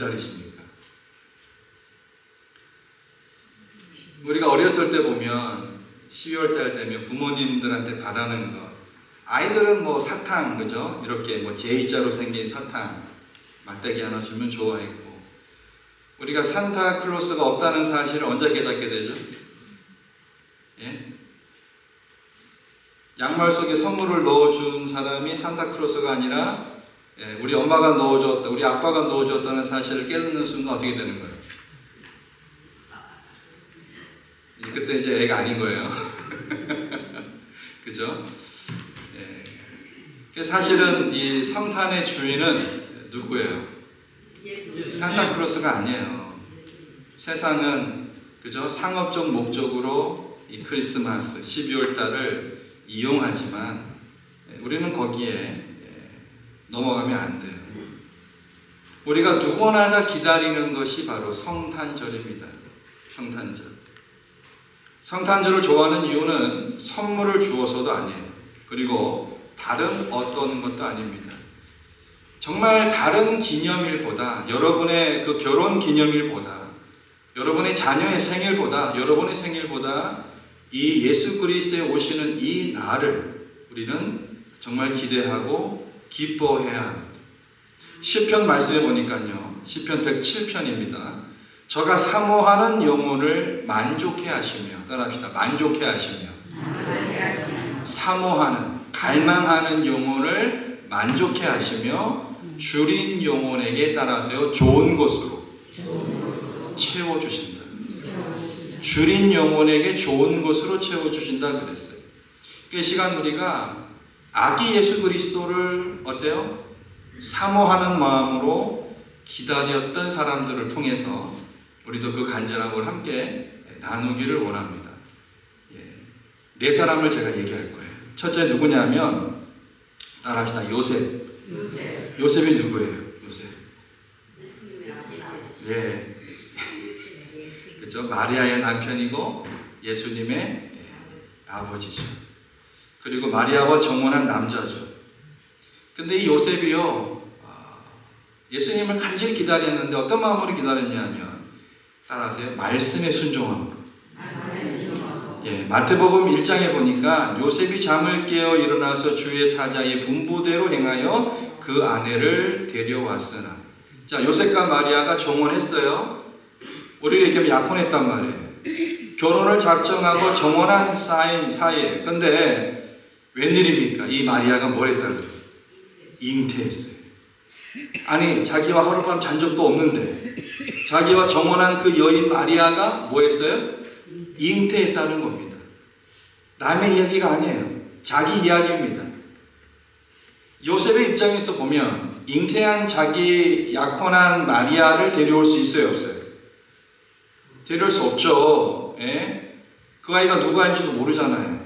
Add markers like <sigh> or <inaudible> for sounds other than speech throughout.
기다리십니까? 우리가 어렸을 때 보면 12월 달 되면 부모님들한테 바라는 거 아이들은 뭐 사탕 그죠? 이렇게 뭐 J자로 생긴 사탕 막대기 하나 주면 좋아했고 우리가 산타클로스가 없다는 사실을 언제 깨닫게 되죠? 예? 양말 속에 선물을 넣어준 사람이 산타클로스가 아니라 예, 우리 엄마가 넣어줬다, 우리 아빠가 넣어줬다는 사실을 깨닫는 순간 어떻게 되는 거예요? 그때 이제 애가 아닌 거예요. <laughs> 그죠? 예. 그래서 사실은 이 성탄의 주인은 누구예요? 산타클로스가 아니에요. 세상은 그죠? 상업적 목적으로 이 크리스마스 12월 달을 이용하지만 예, 우리는 거기에 예, 넘어가면 안 돼요. 우리가 누구나 다 기다리는 것이 바로 성탄절입니다. 성탄절. 성탄절을 좋아하는 이유는 선물을 주어서도 아니에요. 그리고 다른 어떤 것도 아닙니다. 정말 다른 기념일보다 여러분의 그 결혼 기념일보다 여러분의 자녀의 생일보다 여러분의 생일보다 이 예수 그리스도에 오시는 이 날을 우리는 정말 기대하고 기뻐해야 합니다. 시편 말씀해 보니까요. 시편 107편입니다. 저가 사모하는 영혼을 만족해 하시며 따라합시다. 만족해 하시며 사모하는 갈망하는 영혼을 만족해 하시며 줄인 영혼에게 따라서요 좋은 것으로 채워 주신다. 줄인 영혼에게 좋은 것으로 채워 주신다 그랬어요. 그 시간 우리가 아기 예수 그리스도를 어때요? 사모하는 마음으로 기다렸던 사람들을 통해서 우리도 그 간절함을 함께 나누기를 원합니다. 예. 네 사람을 제가 얘기할 거예요. 첫째 누구냐면 따라합시다. 요셉. 요셉이 누구예요? 요셉. 예. <laughs> 그죠? 마리아의 남편이고 예수님의 예, 아버지죠. 그리고 마리아와 정혼한 남자죠. 근데 이 요셉이요, 아, 예수님을 간절히 기다렸는데 어떤 마음으로 기다렸냐면, 따라하세요. 말씀에 순종함. 예, 마태복음 1장에 보니까 요셉이 잠을 깨어 일어나서 주의 사자의 분부대로 행하여 그 아내를 데려왔으나. 자, 요셉과 마리아가 정혼했어요. 우리를 얘기하면 약혼했단 말이에요. 결혼을 작정하고 정혼한 사이, 사이에. 근데 웬일입니까? 이 마리아가 뭘 했다 그래요? 잉태했어요. 아니, 자기와 하룻밤 잔 적도 없는데, 자기와 정혼한 그 여인 마리아가 뭐 했어요? 잉태했다는 겁니다. 남의 이야기가 아니에요. 자기 이야기입니다. 요셉의 입장에서 보면, 잉태한 자기 약혼한 마리아를 데려올 수 있어요, 없어요? 데려올 수 없죠. 예? 그 아이가 누구 아인지도 모르잖아요.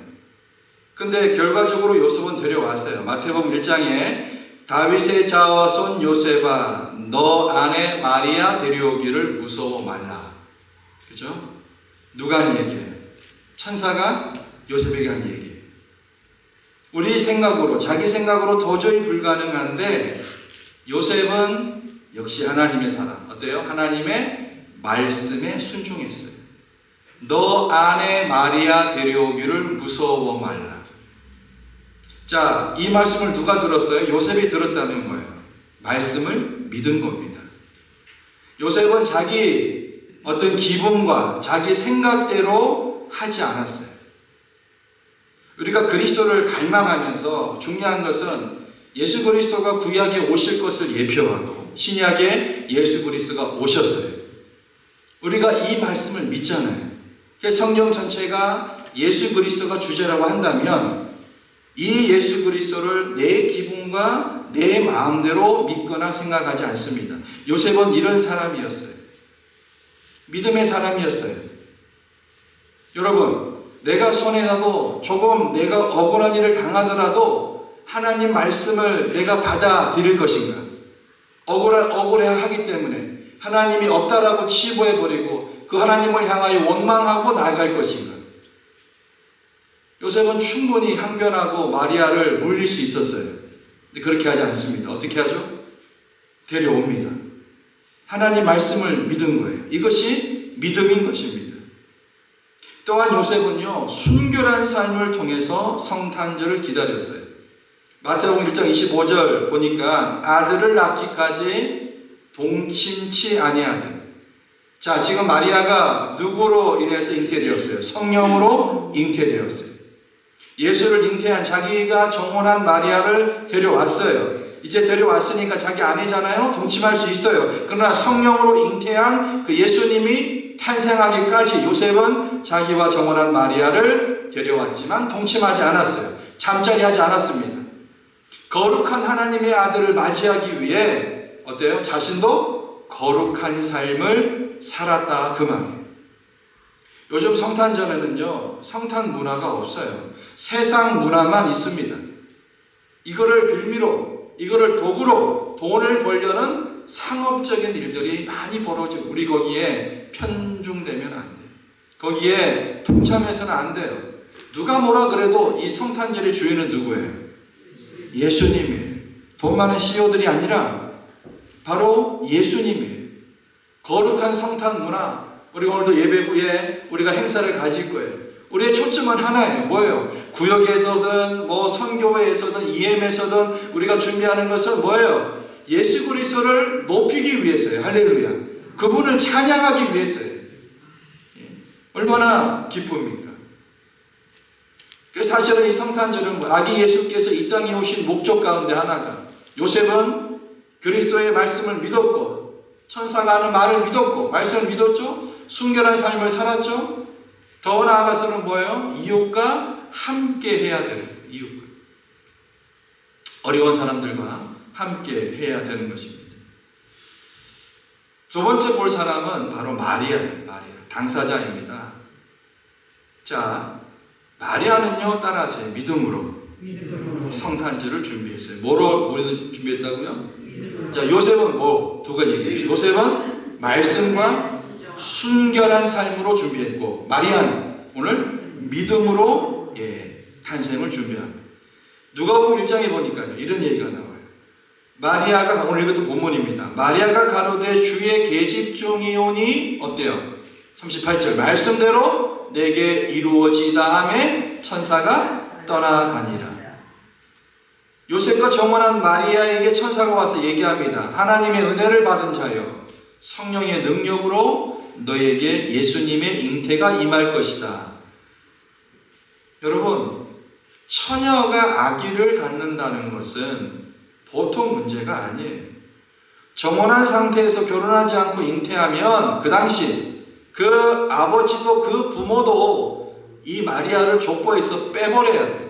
근데 결과적으로 요셉은 데려왔어요. 마태복음 1장에 다윗의 자와 손 요셉아 너 아내 마리아 데려오기를 무서워 말라. 그죠? 누가 한 얘기예요? 천사가 요셉에게 한 얘기예요. 우리 생각으로 자기 생각으로 도저히 불가능한데 요셉은 역시 하나님의 사람. 어때요? 하나님의 말씀에 순종했어요. 너 아내 마리아 데려오기를 무서워 말라. 자, 이 말씀을 누가 들었어요? 요셉이 들었다는 거예요. 말씀을 믿은 겁니다. 요셉은 자기 어떤 기분과 자기 생각대로 하지 않았어요. 우리가 그리스도를 갈망하면서 중요한 것은 예수 그리스도가 구약에 오실 것을 예표하고 신약에 예수 그리스도가 오셨어요. 우리가 이 말씀을 믿잖아요. 성경 전체가 예수 그리스도가 주제라고 한다면 이 예수 그리스도를 내 기분과 내 마음대로 믿거나 생각하지 않습니다. 요셉은 이런 사람이었어요. 믿음의 사람이었어요. 여러분, 내가 손해나도 조금 내가 억울한 일을 당하더라도 하나님 말씀을 내가 받아들일 것인가? 억울해, 억울해 하기 때문에 하나님이 없다라고 치부해 버리고 그 하나님을 향하여 원망하고 나아갈 것인가? 요셉은 충분히 항변하고 마리아를 물릴 수 있었어요. 근데 그렇게 하지 않습니다. 어떻게 하죠? 데려옵니다. 하나님 말씀을 믿은 거예요. 이것이 믿음인 것입니다. 또한 요셉은요, 순결한 삶을 통해서 성탄절을 기다렸어요. 마태복음 1장 25절 보니까 아들을 낳기까지 동침치 아니하든. 자, 지금 마리아가 누구로 인해서 잉태되었어요? 성령으로 잉태되었어요. 예수를 잉태한 자기가 정혼한 마리아를 데려왔어요. 이제 데려왔으니까 자기 아내잖아요. 동침할 수 있어요. 그러나 성령으로 잉태한 그 예수님이 탄생하기까지 요셉은 자기와 정혼한 마리아를 데려왔지만 동침하지 않았어요. 잠자리 하지 않았습니다. 거룩한 하나님의 아들을 맞이하기 위해 어때요? 자신도 거룩한 삶을 살았다 그 말이에요. 요즘 성탄절에는요 성탄 문화가 없어요. 세상 문화만 있습니다. 이거를 빌미로, 이거를 도구로 돈을 벌려는 상업적인 일들이 많이 벌어지고 우리 거기에 편중되면 안 돼요. 거기에 동참해서는 안 돼요. 누가 뭐라 그래도 이 성탄절의 주인은 누구예요? 예수님이에요. 돈 많은 CEO들이 아니라 바로 예수님이에요. 거룩한 성탄 문화. 우리 오늘도 예배 후에 우리가 행사를 가질 거예요. 우리의 초점은 하나예요. 뭐예요? 구역에서든 뭐 선교회에서든 EM에서든 우리가 준비하는 것은 뭐예요? 예수 그리스도를 높이기 위해서예요. 할렐루야. 그분을 찬양하기 위해서예요. 예. 얼마나 기쁩니까? 그 사실은 이 성탄절은 뭐 아기 예수께서 이 땅에 오신 목적 가운데 하나가 요셉은 그리스도의 말씀을 믿었고 천사가 하는 말을 믿었고 말씀을 믿었죠. 순결한 삶을 살았죠. 더 나아가서는 뭐예요? 이웃과 함께 해야 되는. 이웃과 어려운 사람들과 함께 해야 되는 것입니다. 두 번째 볼 사람은 바로 마리아예요. 마리아 당사자입니다. 자, 마리아는요 따라하세요. 믿음으로 성탄절을 준비했어요. 뭐로 뭐 준비했다고요? 자, 요셉은 뭐 두 가지 얘기. 요셉은 말씀과 순결한 삶으로 준비했고 마리아는 오늘 믿음으로 예, 탄생을 준비합니다. 누가복음 1장에 보니까요. 이런 얘기가 나와요. 마리아가 오늘 이것도 본문입니다. 마리아가 가로되 주의 계집종이오니 어때요? 38절 말씀대로 내게 이루어지다 함에 천사가 떠나가니라. 요셉과 정원한 마리아에게 천사가 와서 얘기합니다. 하나님의 은혜를 받은 자여 성령의 능력으로 너에게 예수님의 잉태가 임할 것이다. 여러분, 처녀가 아기를 갖는다는 것은 보통 문제가 아니에요. 정혼한 상태에서 결혼하지 않고 잉태하면 그 당시 그 아버지도 그 부모도 이 마리아를 족보에서 빼버려야 돼.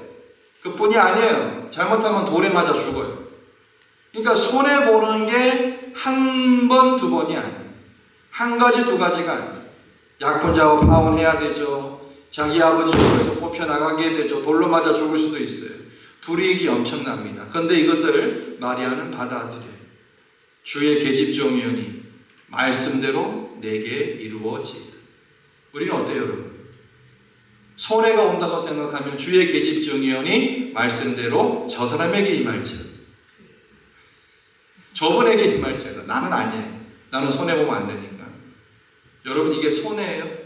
그뿐이 아니에요. 잘못하면 돌에 맞아 죽어요. 그러니까 손해 보는 게 한 번, 두 번이 아니에요. 한 가지, 두 가지가 아니에요. 약혼자와 파혼해야 되죠. 자기 아버지 족보에서 뽑혀 나가게 되죠. 돌로 맞아 죽을 수도 있어요. 불이익이 엄청납니다. 그런데 이것을 마리아는 받아들여요. 주의 계집종이오니 말씀대로 내게 이루어지이다. 우리는 어때요, 여러분? 손해가 온다고 생각하면 주의 계집종이오니 말씀대로 저 사람에게 임할지어다. 저분에게 임할지어다. 나는 아니에요. 나는 손해 보면 안 되니까. 여러분 이게 손해예요?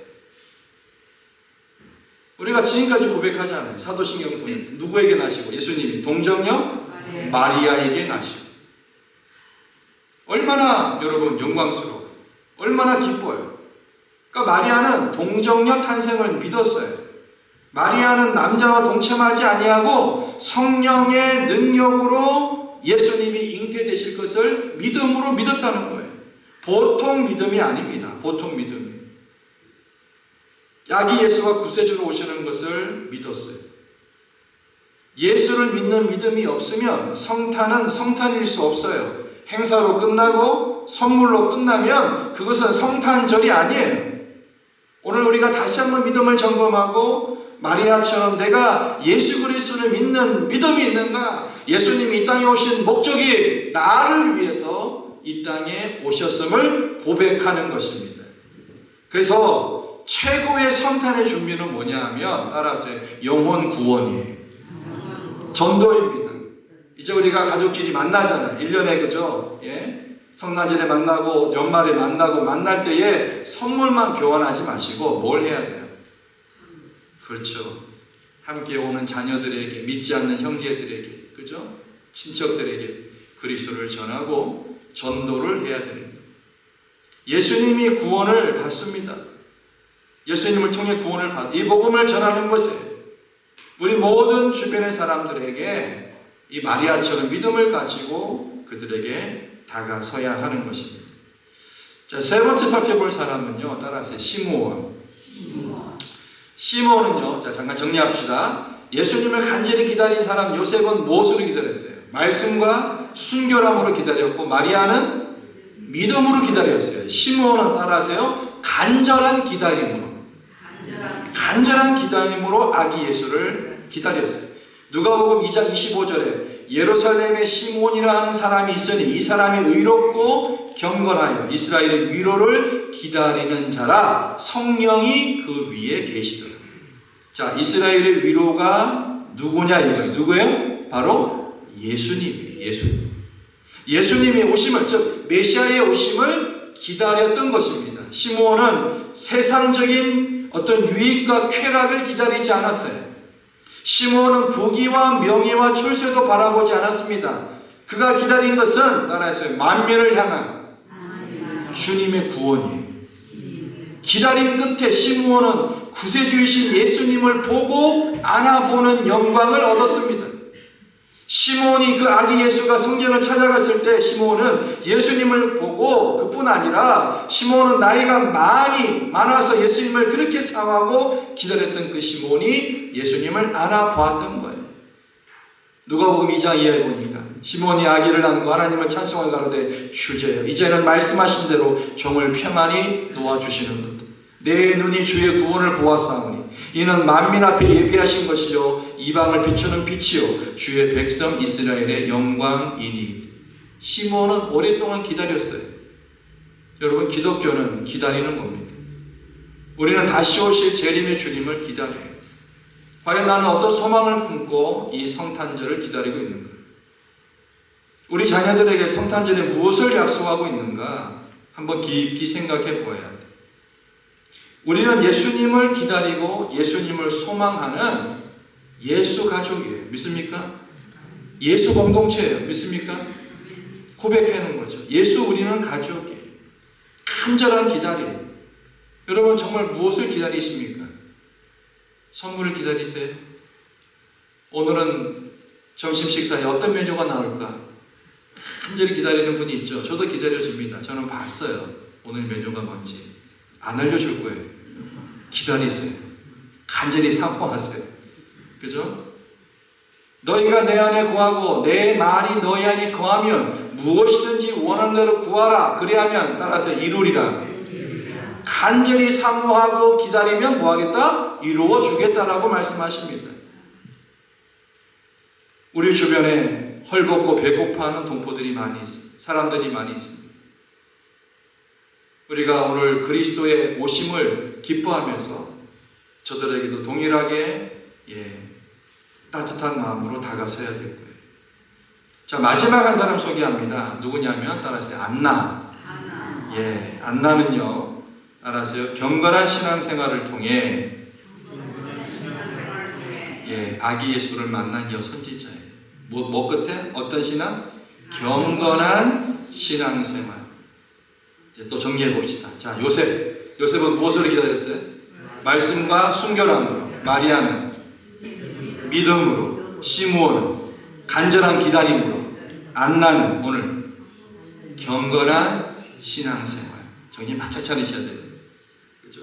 우리가 지금까지 고백하잖아요. 사도신경 보면 누구에게 나시고 예수님이 동정녀 마리아에게 나시고 얼마나 여러분 영광스러워. 얼마나 기뻐요. 그러니까 마리아는 동정녀 탄생을 믿었어요. 마리아는 남자와 동침하지 아니하고 성령의 능력으로 예수님이 잉태되실 것을 믿음으로 믿었다는 거예요. 보통 믿음이 아닙니다. 보통 믿음이. 아기 예수가 구세주로 오시는 것을 믿었어요. 예수를 믿는 믿음이 없으면 성탄은 성탄일 수 없어요. 행사로 끝나고 선물로 끝나면 그것은 성탄절이 아니에요. 오늘 우리가 다시 한번 믿음을 점검하고 마리아처럼 내가 예수 그리스도를 믿는 믿음이 있는가? 예수님이 이 땅에 오신 목적이 나를 위해서 이 땅에 오셨음을 고백하는 것입니다. 그래서 최고의 성탄의 준비는 뭐냐 하면 따라하세요. 영혼 구원이에요. 전도입니다. 이제 우리가 가족끼리 만나잖아요. 1년에 그죠? 예? 성탄절에 만나고 연말에 만나고 만날 때에 선물만 교환하지 마시고 뭘 해야 돼요? 그렇죠. 함께 오는 자녀들에게 믿지 않는 형제들에게 그죠? 친척들에게 그리스도를 전하고 전도를 해야 됩니다. 예수님이 구원을 받습니다. 예수님을 통해 구원을 받. 이 복음을 전하는 것에 우리 모든 주변의 사람들에게 이 마리아처럼 믿음을 가지고 그들에게 다가서야 하는 것입니다. 자, 세 번째 살펴볼 사람은요. 따라하세요. 시므온. 시므온은요. 자, 잠깐 정리합시다. 예수님을 간절히 기다린 사람 요셉은 무엇으로 기다렸어요? 말씀과 순결함으로 기다렸고 마리아는 믿음으로 기다렸어요. 시므온은 따라하세요. 간절한 기다림으로. 간절한 기다림으로 아기 예수를 기다렸어요. 누가복음 2장 25절에 예루살렘에 시몬이라 하는 사람이 있으니 이 사람이 의롭고 경건하여 이스라엘의 위로를 기다리는 자라 성령이 그 위에 계시더라. 자, 이스라엘의 위로가 누구냐 이거예요. 누구예요? 바로 예수님이에요. 예수님. 예수님의 오심을 즉 메시아의 오심을 기다렸던 것입니다. 시므온은 세상적인 어떤 유익과 쾌락을 기다리지 않았어요. 시므온은 부귀와 명예와 출세도 바라보지 않았습니다. 그가 기다린 것은 따라해서 만면을 향한 주님의 구원이에요. 기다림 끝에 시므온은 구세주이신 예수님을 보고 안아보는 영광을 얻었습니다. 시몬이 그 아기 예수가 성전을 찾아갔을 때 시몬은 예수님을 보고 그뿐 아니라 시몬은 나이가 많이 많아서 예수님을 그렇게 사랑하고 기다렸던 그 시몬이 예수님을 안아보았던 거예요. 누가복음 2장 2에 보니까 시몬이 아기를 안고 하나님을 찬송하여 가로되 주제여 이제는 말씀하신 대로 종을 평안히 놓아 주시는 듯내 눈이 주의 구원을 보았사오니 이는 만민 앞에 예비하신 것이요 이방을 비추는 빛이요 주의 백성 이스라엘의 영광이니 시몬은 오랫동안 기다렸어요. 여러분 기독교는 기다리는 겁니다. 우리는 다시 오실 재림의 주님을 기다려요. 과연 나는 어떤 소망을 품고 이 성탄절을 기다리고 있는가? 우리 자녀들에게 성탄절에 무엇을 약속하고 있는가? 한번 깊이 생각해 보아야 돼. 우리는 예수님을 기다리고 예수님을 소망하는 예수 가족이에요. 믿습니까? 예수 공동체예요. 믿습니까? 고백하는 거죠. 예수 우리는 가족이에요. 간절한 기다림. 여러분 정말 무엇을 기다리십니까? 선물을 기다리세요? 오늘은 점심 식사에 어떤 메뉴가 나올까? 간절히 기다리는 분이 있죠. 저도 기다려집니다. 저는 봤어요. 오늘 메뉴가 뭔지. 안 알려줄 거예요. 기다리세요. 간절히 사모하세요. 그죠? 너희가 내 안에 거하고 내 말이 너희 안에 거하면 무엇이든지 원하는 대로 구하라. 그리하면 따라서 이루리라. 간절히 사모하고 기다리면 뭐하겠다? 이루어 주겠다라고 말씀하십니다. 우리 주변에 헐벗고 배고파하는 동포들이 많이 있습니다. 사람들이 많이 있습니다. 우리가 오늘 그리스도의 오심을 기뻐하면서 저들에게도 동일하게 예, 따뜻한 마음으로 다가서야 될 거예요. 자 마지막 한 사람 소개합니다. 누구냐면 따라서 안나. 예, 안나는요. 따라서요 경건한 신앙생활을 통해 예, 아기 예수를 만난 여 선지자예요. 뭐, 뭐 끝에 어떤 신앙? 경건한 신앙생활. 이제 또 정리해 봅시다. 자, 요셉. 요셉은 무엇을 기다렸어요? 말씀과 순결함으로. 마리아는 믿음으로. 시므온은 간절한 기다림으로. 안나는 오늘 경건한 신앙생활. 정신 바짝 차리셔야 돼요. 그죠?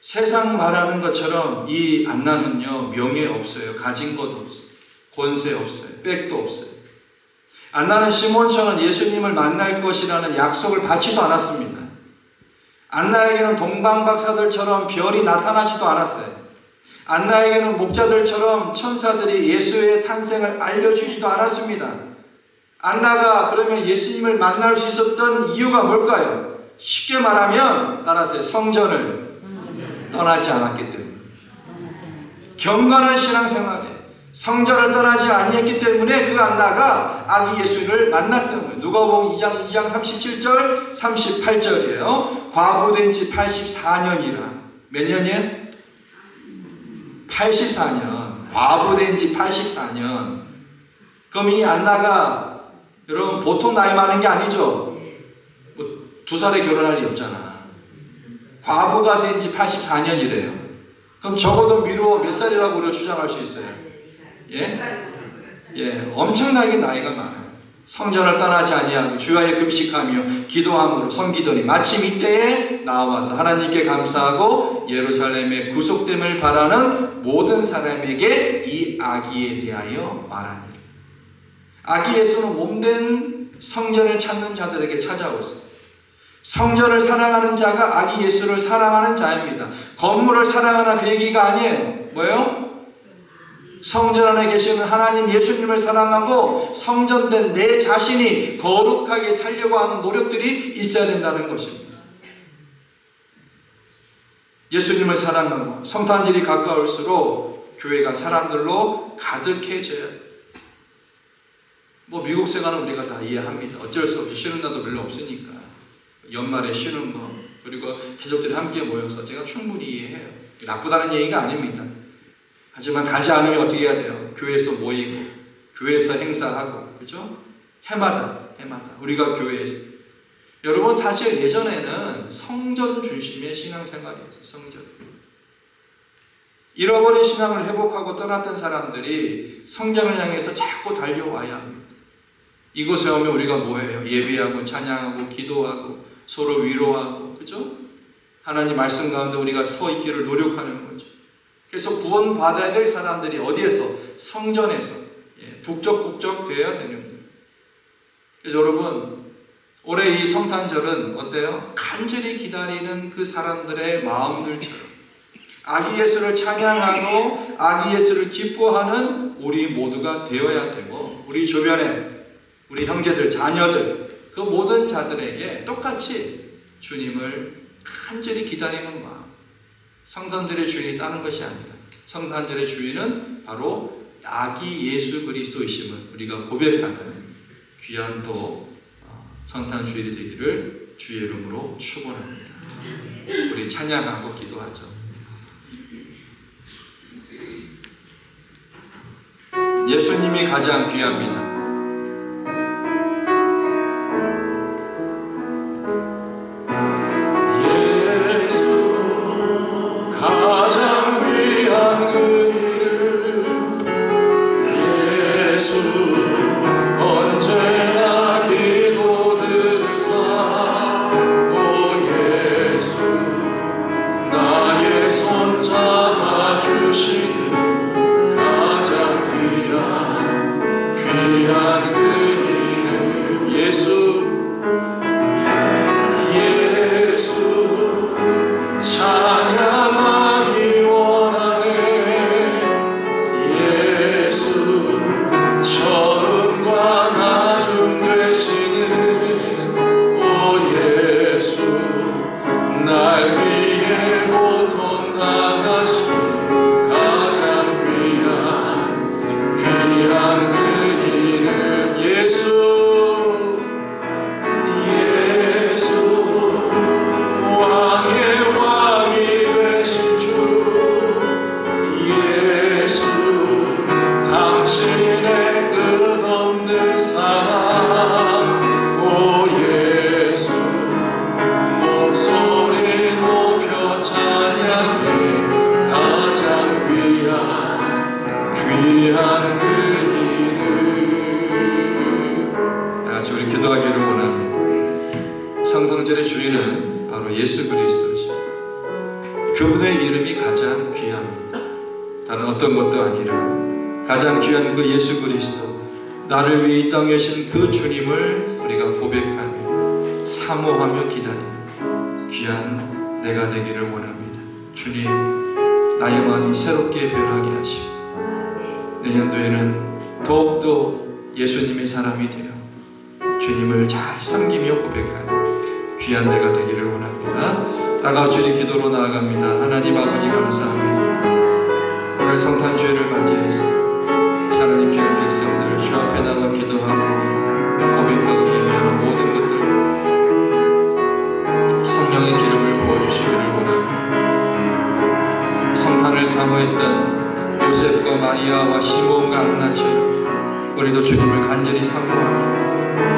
세상 말하는 것처럼 이 안나는요, 명예 없어요. 가진 것 없어요. 권세 없어요. 백도 없어요. 안나는 시몬처럼 예수님을 만날 것이라는 약속을 받지도 않았습니다. 안나에게는 동방박사들처럼 별이 나타나지도 않았어요. 안나에게는 목자들처럼 천사들이 예수의 탄생을 알려주지도 않았습니다. 안나가 그러면 예수님을 만날 수 있었던 이유가 뭘까요? 쉽게 말하면 따라서 성전을 떠나지 않았기 때문에 경건한 신앙생활에 성전을 떠나지 아니했기 때문에 그 안나가 아기 예수를 만났던 거예요. 누가복음 2장 2장 37절 38절이에요. 과부된 지 84년이라 몇 년이에요? 84년. 과부된 지 84년. 그럼 이 안나가 여러분 보통 나이 많은 게 아니죠. 뭐 두 살에 결혼할 리 없잖아. 과부가 된 지 84년이래요. 그럼 적어도 미로 몇 살이라고 우리가 추정할 수 있어요? 예? 예, 엄청나게 나이가 많아요. 성전을 떠나지 아니하고 주야에 금식하며 기도함으로 섬기더니 마침 이때에 나와서 하나님께 감사하고 예루살렘의 구속됨을 바라는 모든 사람에게 이 아기에 대하여 말하니 아기 예수는 몸된 성전을 찾는 자들에게 찾아오세요. 성전을 사랑하는 자가 아기 예수를 사랑하는 자입니다. 건물을 사랑하는 그 얘기가 아니에요. 뭐예요? 성전 안에 계시는 하나님 예수님을 사랑하고 성전된 내 자신이 거룩하게 살려고 하는 노력들이 있어야 된다는 것입니다. 예수님을 사랑하고 성탄절이 가까울수록 교회가 사람들로 가득해져야. 뭐 미국 생활은 우리가 다 이해합니다. 어쩔 수 없이 쉬는 날도 별로 없으니까. 연말에 쉬는 거 그리고 가족들이 함께 모여서 제가 충분히 이해해요. 나쁘다는 얘기가 아닙니다. 하지만 가지 않으면 어떻게 해야 돼요? 교회에서 모이고 교회에서 행사하고 그죠? 해마다 해마다 우리가 교회에서 여러분 사실 예전에는 성전 중심의 신앙생활이었어요. 성전. 잃어버린 신앙을 회복하고 떠났던 사람들이 성전을 향해서 자꾸 달려와야 합니다. 이곳에 오면 우리가 뭐해요? 예배하고 찬양하고 기도하고 서로 위로하고 그죠? 하나님 말씀 가운데 우리가 서 있기를 노력하는 거죠. 그래서 구원 받아야 될 사람들이 어디에서 성전에서 예, 북적북적 되어야 되는 거예요. 그래서 여러분 올해 이 성탄절은 어때요? 간절히 기다리는 그 사람들의 마음들처럼 아기 예수를 찬양하고 아기 예수를 기뻐하는 우리 모두가 되어야 되고 우리 주변에 우리 형제들 자녀들 그 모든 자들에게 똑같이 주님을 간절히 기다리는 마음 성탄절의 주인이 다른 것이 아니라 성탄절의 주인은 바로 아기 예수 그리스도이심을 우리가 고백하는 귀한 또 어, 성탄 주일이 되기를 주의 이름으로 축원합니다. 우리 찬양하고 기도하죠. 예수님이 가장 귀합니다. 날 위해 고통 당 우리 기도하기를 원합니다 성탄절의 주인은 바로 예수 그리스도시죠. 그분의 이름이 가장 귀합니다. 다른 어떤 것도 아니라 가장 귀한 그 예수 그리스도 나를 위해 이 땅에 오신 그 주님을 우리가 고백하며 사모하며 기다리는 귀한 내가 되기를 원합니다. 주님 나의 마음이 새롭게 변하게 하시고 내년도에는 더욱더 예수님의 사람이 되어 주님을 잘 섬기며 고백하는 귀한 내가 되기를 원합니다. 따가워 주님 기도로 나아갑니다. 하나님 아버지 감사합니다. 오늘 성탄주의를 맞이해서 하나님 귀한 백성들 주 앞에 나가 기도하고 고백하고 예배하는 모든 것들 성령의 기름을 부어주시기를 원합니다. 성탄을 사모했던 요셉과 마리아와 시몬과 안나처럼 우리도 주님을 간절히 사모하며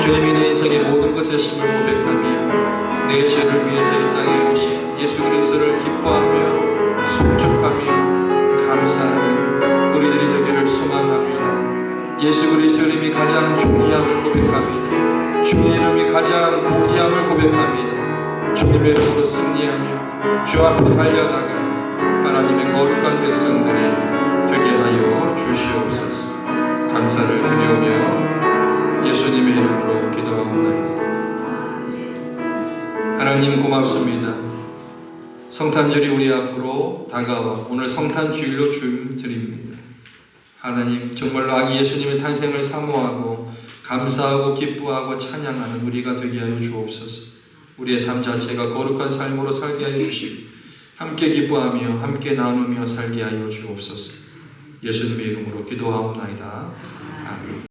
주님이 내 인생의 모든 것 되심을 고백하며 내 죄를 위해서 이 땅에 오신 예수 그리스도를 기뻐하며 송축하며 감사하며 우리들이 되기를 소망합니다. 예수 그리스도 이름이 가장 존귀함을 고백합니다. 주의 이름이 가장 고귀함을 고백합니다. 주님의 이름으로 승리하며 주 앞에 달려나가 하나님의 거룩한 백성들이 되게 하여 주시옵소서. 감사를 드리오며 예수님의 이름으로 기도하옵나이다. 하나님 고맙습니다. 성탄절이 우리 앞으로 다가와 오늘 성탄 주일로 주임 드립니다. 하나님 정말로 아기 예수님의 탄생을 사모하고 감사하고 기뻐하고 찬양하는 우리가 되게 하여 주옵소서. 우리의 삶 자체가 거룩한 삶으로 살게 하여 주시고 함께 기뻐하며 함께 나누며 살게 하여 주옵소서. 예수님의 이름으로 기도하옵나이다. 아멘.